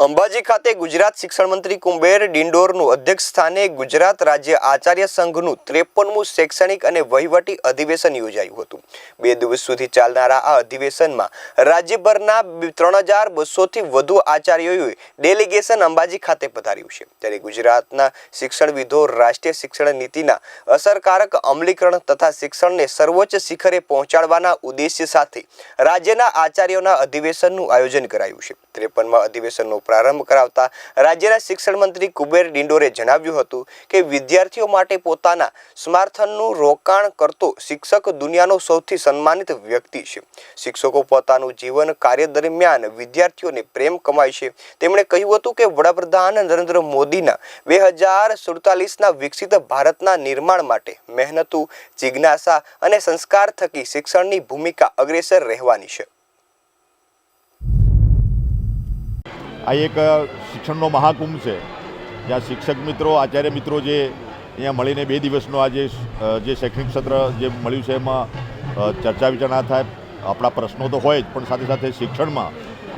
અંબાજી ખાતે ગુજરાત શિક્ષણ મંત્રી કુંબેર ડિંડોરનું અધ્યક્ષ સ્થાને ગુજરાત રાજ્ય આચાર્ય સંઘનું ત્રેપનમું શૈક્ષણિક અને વહીવટી અધિવેશન યોજાયું હતું. બે દિવસ સુધી ચાલનારા આ અધિવેશનમાં રાજ્યભરના ત્રણ હજાર બસોથી વધુ આચાર્યોએ ડેલિગેશન અંબાજી ખાતે પધાર્યું છે. ત્યારે ગુજરાતના શિક્ષણવિદો રાષ્ટ્રીય શિક્ષણ નીતિના અસરકારક અમલીકરણ તથા શિક્ષણને સર્વોચ્ચ શિખરે પહોંચાડવાના ઉદ્દેશ્ય સાથે રાજ્યના આચાર્યોના અધિવેશનનું આયોજન કરાયું છે. ત્રેપનમાં અધિવેશનનો પ્રારંભ કરાવતા રાજ્યના શિક્ષણ મંત્રી કુબેર ડિંડોરે જણાવ્યું હતું કે વિદ્યાર્થીઓ માટે પોતાના સ્માર્થનનું રોકાણ કરતો શિક્ષક દુનિયાનો સૌથી સન્માનિત વ્યક્તિ છે. શિક્ષકો પોતાનું જીવન કાર્ય દરમિયાન વિદ્યાર્થીઓને પ્રેમ કમાય છે. તેમણે કહ્યું હતું કે વડાપ્રધાન નરેન્દ્ર મોદીના બે હજાર સુડતાલીસના વિકસિત ભારતના નિર્માણ માટે મહેનતુ, જિજ્ઞાસા અને સંસ્કાર થકી શિક્ષણની ભૂમિકા અગ્રેસર રહેવાની છે. આ એક શિક્ષણનો મહાકુંભ છે. જ્યાં શિક્ષક મિત્રો, આચાર્ય મિત્રો જે અહીંયા મળીને બે દિવસનો આજે જે શૈક્ષણિક સત્ર જે મળ્યું છે એમાં ચર્ચા વિચારણા થાય. આપણા પ્રશ્નો તો હોય જ, પણ સાથે સાથે શિક્ષણમાં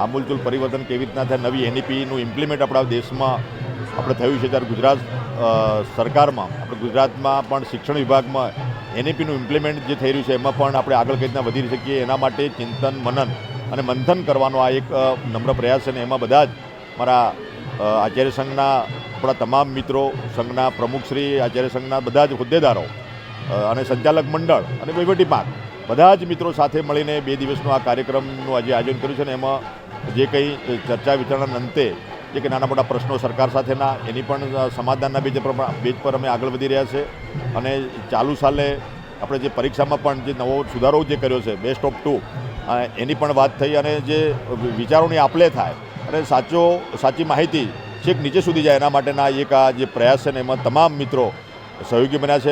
આમૂલચૂલ પરિવર્તન કેવી રીતના થાય, નવી એનઈપીનું ઇમ્પ્લિમેન્ટ આપણા દેશમાં આપણે થયું છે ત્યારે ગુજરાત સરકારમાં, આપણે ગુજરાતમાં પણ શિક્ષણ વિભાગમાં એનઈપીનું ઇમ્પ્લિમેન્ટ જે થઈ રહ્યું છે એમાં પણ આપણે આગળ કઈ રીતના વધી શકીએ એના માટે ચિંતન મનન અને મંથન કરવાનો આ એક નમ્ર પ્રયાસ છે અને એમાં બધા જ મારા આચાર્ય સંઘના આપણા તમામ મિત્રો, સંઘના પ્રમુખશ્રી આચાર્ય સંઘના બધા જ હોદ્દેદારો અને સંચાલક મંડળ અને વહીવટી પાંખ બધા જ મિત્રો સાથે મળીને બે દિવસનો આ કાર્યક્રમનું આજે આયોજન કર્યું છે અને એમાં જે કંઈ ચર્ચા વિચારણાના અંતે જે કે નાના મોટા પ્રશ્નો સરકાર સાથેના, એની પણ સમાધાનના બેજ પર બેજ પર અમે આગળ વધી રહ્યા છે. અને ચાલુ સાલે આપણે જે પરીક્ષામાં પણ જે નવો સુધારો જે કર્યો છે બેસ્ટ ઓફ ટુ એની પણ વાત થઈ અને જે વિચારોની આપલે થાય અને સાચો, સાચી માહિતી છેક નીચે સુધી જાય એના માટેના એક આ જે પ્રયાસ છે ને એમાં તમામ મિત્રો સહયોગી બન્યા છે.